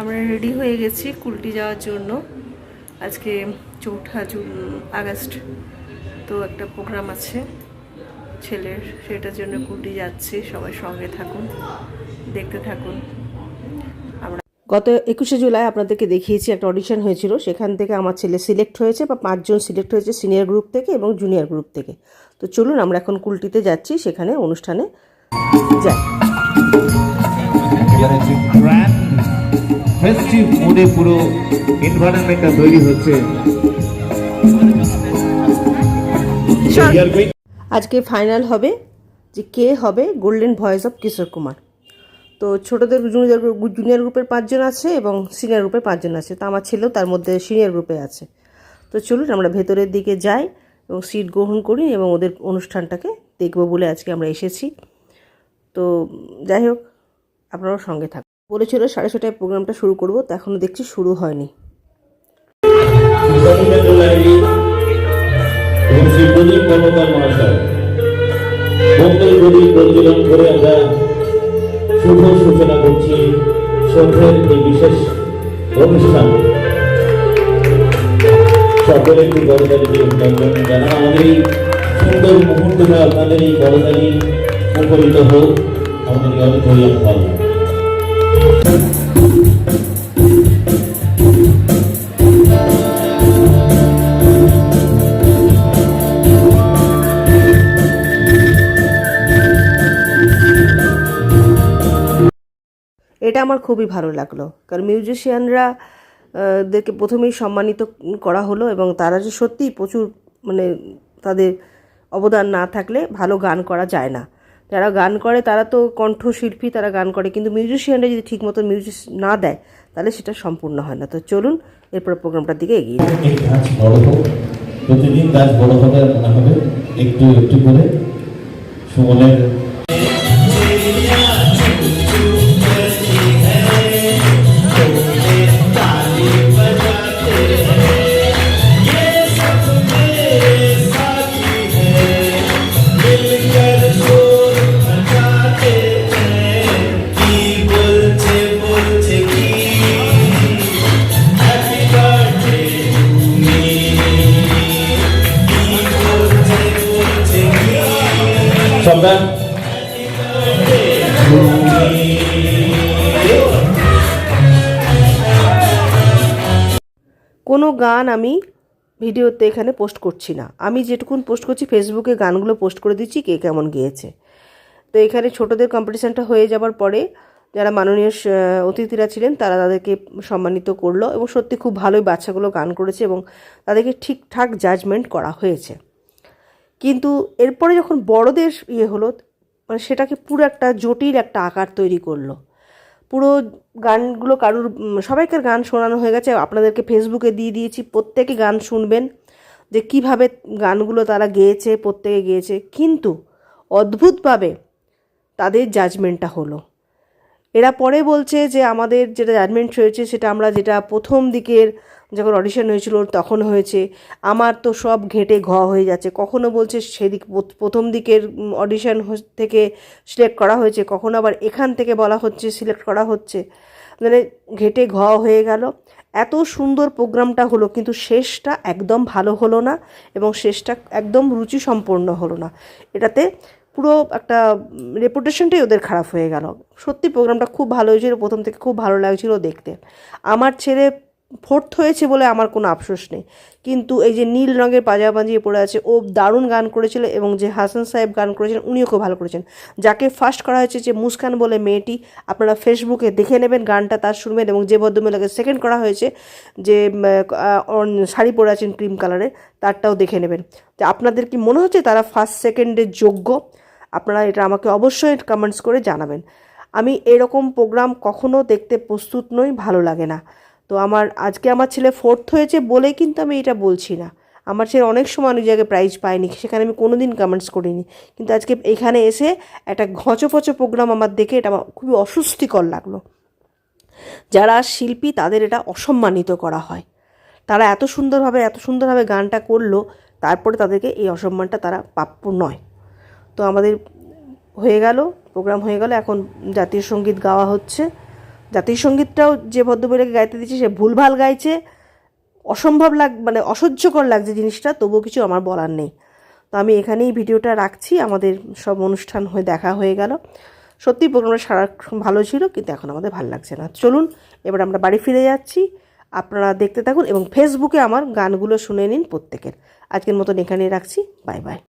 আমরা রেডি হয়ে গেছি কুলটি যাওয়ার জন্য। আজকে চৌঠা জুন আগস্ট। তো একটা প্রোগ্রাম আছে ছেলের সেটার জন্য কুলটি যাচ্ছে সবাই সঙ্গে থাকুন দেখতে থাকুন। গত একুশে জুলাই আপনাদেরকে দেখিয়েছি একটা অডিশন হয়েছিল সেখান থেকে আমার ছেলে সিলেক্ট হয়েছে বা পাঁচজন সিলেক্ট হয়েছে সিনিয়র গ্রুপ থেকে এবং জুনিয়র গ্রুপ থেকে। তো চলুন আমরা এখন কুলটিতে যাচ্ছি সেখানে অনুষ্ঠানে যাই। ফেস্টিভ মুডে পুরো এনভায়রনমেন্টটা তৈরি হচ্ছে। আজকে ফাইনাল হবে যে কে হবে golden voice of Kishore Kumar তো ছোটোদের জুনিয়র জুনিয়র গ্রুপের পাঁচজন আছে এবং সিনিয়র গ্রুপের পাঁচজন আছে। তো আমার ছেলেও তার মধ্যে সিনিয়র গ্রুপে আছে। তো চলুন আমরা ভেতরের দিকে যাই এবং সিট গ্রহণ করি এবং ওদের অনুষ্ঠানটাকে দেখব বলে আজকে আমরা এসেছি। তো যাই হোক আপনারাও সঙ্গে থাকুন। বলেছিল সাড়ে ছটায় প্রোগ্রামটা শুরু করব, তো এখনও দেখছি শুরু হয়নি। করে আমরা শুভ সূচনা করছি সন্ধ্যের বিশেষ অনুষ্ঠান সকলে আমাদের এই সুন্দর মুহূর্তটা আপনাদের এই বড়দারি মুখরিত হোক, আমাদের এই অডিটোরিয়াম হল এটা আমার খুবই ভালো লাগল। কারণ মিউজিশিয়ানরা দেরকে প্রথমেই সম্মানিত করা হলো এবং তারা যে সত্যিই প্রচুর মানে তাদের অবদান না থাকলে ভালো গান করা যায় না। যারা গান করে, তারা তো কণ্ঠশিল্পী, তারা গান করে। কিন্তু মিউজিশিয়ানরা যদি ঠিক মতো মিউজিক না দেয়, তাহলে সেটা সম্পূর্ণ হয় না। তো চলুন, এরপর প্রোগ্রামটার দিকে এগিয়ে প্রতিদিন গাছ বড় হবে, মনে হবে। একটু একটু করে। সুমনের কোনো গান আমি ভিডিওতে এখানে পোস্ট করছি না। আমি যেটুকুন পোস্ট করছি, ফেসবুকে গানগুলো পোস্ট করে দিচ্ছি কে কেমন গেয়েছে। তো এখানে ছোটদের কম্পিটিশানটা হয়ে যাবার পরে যারা মাননীয় অতিথিরা ছিলেন, তারা তাদেরকে সম্মানিত করল এবং সত্যি খুব ভালোই বাচ্চাগুলো গান করেছে এবং তাদেরকে ঠিকঠাক জাজমেন্ট করা হয়েছে। কিন্তু এরপরে যখন বড়দের ইয়ে হলো মানে সেটাকে পুরো একটা জটিল একটা আকার তৈরি করল। পুরো গানগুলো কারুর সবাইকার গান শোনানো হয়ে গেছে। আপনাদেরকে ফেসবুকে দিয়ে দিয়েছি, প্রত্যেকে গান শুনবেন, যে কীভাবে গানগুলো তারা গেয়েছে, প্রত্যেকে গেয়েছে। কিন্তু অদ্ভুতভাবে তাদের জাজমেন্টটা হলো। এরা পরে বলছে যে আমাদের যেটা জাজমেন্ট হয়েছে সেটা আমরা যেটা প্রথম দিকের যখন অডিশন হয়েছিল, তখন হয়েছে। আমার তো সব ঘেঁটে ঘ হয়ে যাচ্ছে। কখনো বলছে সেদিক প্রথম দিকের অডিশন থেকে সিলেক্ট করা হয়েছে। কখনো আবার এখান থেকে বলা হচ্ছে সিলেক্ট করা হচ্ছে। মানে ঘেটে ঘ হয়ে গেল। এত সুন্দর প্রোগ্রামটা হলো, কিন্তু শেষটা একদম ভালো হলো না এবং শেষটা একদম রুচিসম্পন্ন হলো না। এটাতে পুরো একটা রেপুটেশনটাই ওদের খারাপ হয়ে গেল। সত্যি প্রোগ্রামটা খুব ভালো হয়েছিল, প্রথম থেকে খুব ভালো লাগছিল দেখতে। আমার ছেলে ফোর্থ হয়েছে বলে আমার কোনো আফসোস নেই। কিন্তু এই যে নীল রঙের পাজামা পাঞ্জিয়ে পড়ে আছে, ও দারুণ গান করেছিল এবং যে হাসান সাহেব গান করেছেন, উনিও খুব ভালো করেছেন। যাকে ফার্স্ট করা হয়েছে যে মুস্কান বলে মেয়েটি, আপনারা ফেসবুকে দেখে নেবেন গানটা, তার শুনবেন এবং যে ভদ্রমহিলাকে সেকেন্ড করা হয়েছে যে শাড়ি পরে আছেন ক্রিম কালারের তারটাও দেখে নেবেন। আপনাদের কি মনে হচ্ছে তারা ফার্স্ট সেকেন্ডের যোগ্য? আপনারা এটা আমাকে অবশ্যই কমেন্টস করে জানাবেন। আমি এরকম প্রোগ্রাম কখনো দেখতে প্রস্তুত নই, ভালো লাগে না। তো আমার, আজকে আমার ছেলে ফোর্থ হয়েছে বলেই কিন্তু আমি এটা বলছি না। আমার ছেলে অনেক সময় অনেক জায়গায় প্রাইজ পায়নি, সেখানে আমি কোনো দিন কমেন্টস করিনি। কিন্তু আজকে এখানে এসে একটা ঘচপচ প্রোগ্রাম আমার দেখে এটা আমার খুবই অস্বস্তিকর লাগল। যারা শিল্পী, তাদের এটা অসম্মানিত করা হয়। তারা এত সুন্দরভাবে এত সুন্দরভাবে গানটা করল, তারপরে তাদেরকে এই অসম্মানটা তারা প্রাপ্য নয়। তো আমাদের হয়ে গেল প্রোগ্রাম হয়ে গেল। এখন জাতীয় সংগীত গাওয়া হচ্ছে। জাতীয় সঙ্গীতটাও যে ভদ্রমহিলাকে গাইতে দিচ্ছে, সে ভুলভাল গাইছে। অসম্ভব লাগ মানে অসহ্যকর লাগছে জিনিসটা, তবুও কিছু আমার বলার নেই। তো আমি এখানেই ভিডিওটা রাখছি। আমাদের সব অনুষ্ঠান হয়ে দেখা হয়ে গেল। সত্যি প্রোগ্রামটা সারা ভালো ছিল, কিন্তু এখন আমাদের ভালো লাগছে না। চলুন, এবার আমরা বাড়ি ফিরে যাচ্ছি। আপনারা দেখতে থাকুন এবং ফেসবুকে আমার গানগুলো শুনে নিন প্রত্যেকের। আজকের মতন এখানেই রাখছি। Bye bye.